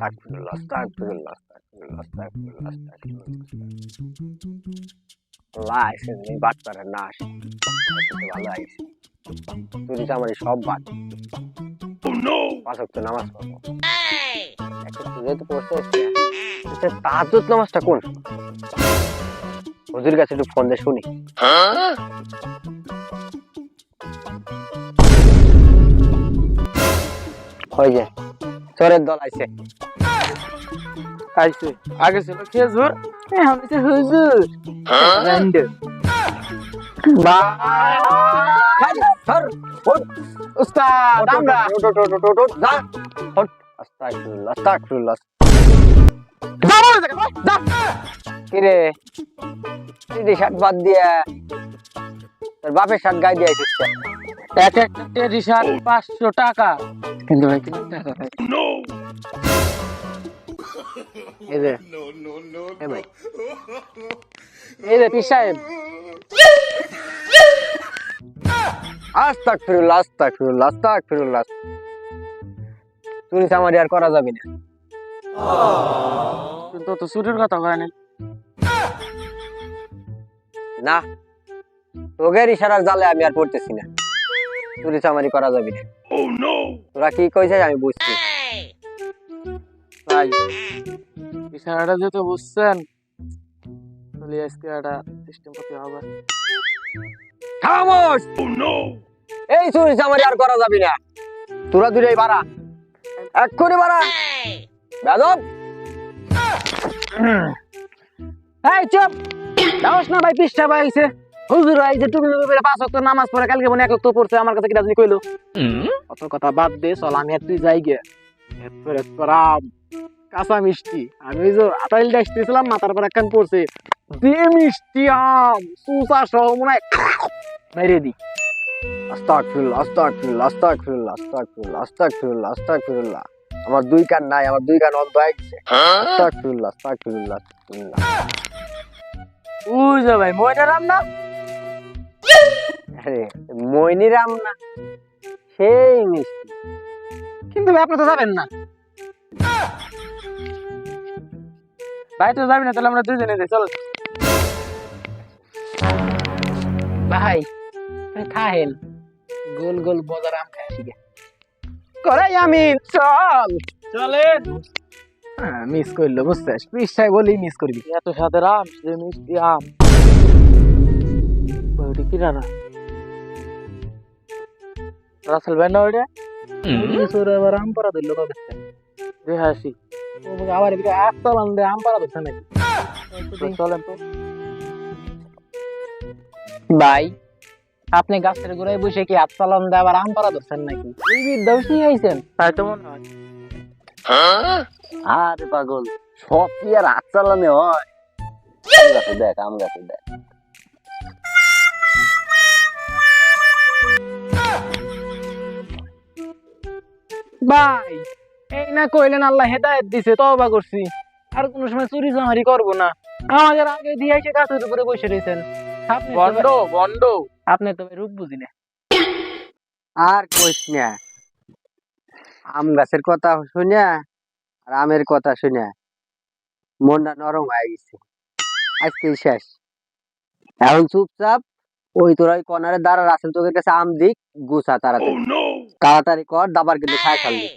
আস্তাগফিরুল্লাহ আস্তাগফিরুল্লাহ আস্তাগফিরুল্লাহ আস্তাগফিরুল্লাহ আস্তাগফিরুল্লাহ আল্লাহ আইসে নি বাদ করে না আসে আসে ভালো আইসে তুই তো আমার এই সব বাদ পাঁচ ওয়াক্ত নামাজ পড়ব এখন তুই যেহেতু পড়তে এসছিস তাহাজ্জুদ নামাজটা কোন হুজুর কাছে একটু ফোন দিয়ে শুনি। হয়ে যায়। চোরের দল আইছে। আইছে। আগে ছিল খেজুর এখন হচ্ছে হুজুর। বাপের শার্ট গায়ে দিয়ে আইছিস কেন? এক একটা টেরি শার্ট পাঁচশো টাকা। কিন্তু ভাই। কিন্তু টাকা ভাই এই যে এ ভাই। এই যে পীর সাহেব। আস্তাগফিরুল্লাহ আস্তাগফিরুল্লাহ আস্তাগফিরুল্লাহ। তুই আমার আর করা যাবে না। কিন্তু তো চুরির কথা কয় না। না তোগের ইশারার জালে আমি আর পড়তেছি না। চুরি চামারি করা যাবে না। তোরা কি কইছিস আমি বুঝছি। ভাই যেহেতু বুঝছেন তাহলে আজকে একটা সিস্টেম করতে হবে। খামোশ! এই চুরি চামারি আর করা যাবে না। তোরা দুটাই বাড়া। এক্ষুনি বাড়া। বেদব! এই চুপ! দাওস না ভাই হুজুর আইছে টুকু টুকু করে পাঁচ ওয়াক্ত নামাজ পড়ে কালকে মনে এক ওয়াক্ত পড়ছে আমার কাছে কিটা জানি কইলো? অত কথা বাদ দে চল আমি আর তুই যাই গে এরপর এরপর আম কাঁচা মিষ্টি। আমি ওই যে আটাইল ডাসতেছিলাম মাথার পর একখান পড়ছে যে মিষ্টি আম সুসা সহ মনে হয় মেরে দি। আস্তাগফিরুল্লাহ আস্তাগফিরুল্লাহ আস্তাগফিরুল্লাহ আমার দুই কান নাই আমার দুই কান অন্ধ হয়ে গেছে। যে ভাই ময়নারাম না? আরে মইনিরাম না? সেই মিষ্টি। কিন্তু ভাই আপনি তো যাবেন না। ভাই তো যাবি না তাহলে আমরা দুজনে যাই চলো। ভাই খাহেন। গোল গোল বজার আম খাই আসি করাই আমি চল। চলে মিস করল বুঝছিস? পিসাই বলি মিস করবি। এত সাথে আম সে মিষ্টি আম। ওইটা কি রাসেল ভাই না ওইটা? সুরে আবার আম পাড়া দিল কবে রে হাসি আবার এদিকে আট চালান আম পাড়া দিচ্ছে নাকি চলেন তো ভাই আপনি গাছের গোড়ায় বসে কি হাত চালান দিয়ে আবার আম পাড়া ধরছেন নাকি এই বিদ্যাও তাই তো মনে হয় আরে পাগল সব কি আর হাত চালানে হয় আম গাছে দেখ আম গাছে দেখ ভাই এই না কইলেন আল্লাহ হেদায়েত দিছে তওবা করছি। আর কোন সময় চুরি চামারি করব না। আমাদের আগে দিয়ে এসে গাছের উপরে বসে রয়েছেন আপনি বন্ড বন্ড আপনি তো রূপ বুঝি না। আর কইস না। আম গাছের কথা শুনিয়া আর আমের কথা শুনিয়া মনটা নরম হয়ে গেছে। আজকে শেষ। এখন চুপচাপ ওই তোর ওই কর্নারে দাঁড়া রাসেল তোকের কাছে আম দিক গুছা তাড়াতাড়ি। তাড়াতাড়ি কর দাবার কিন্তু খায় ফেলবি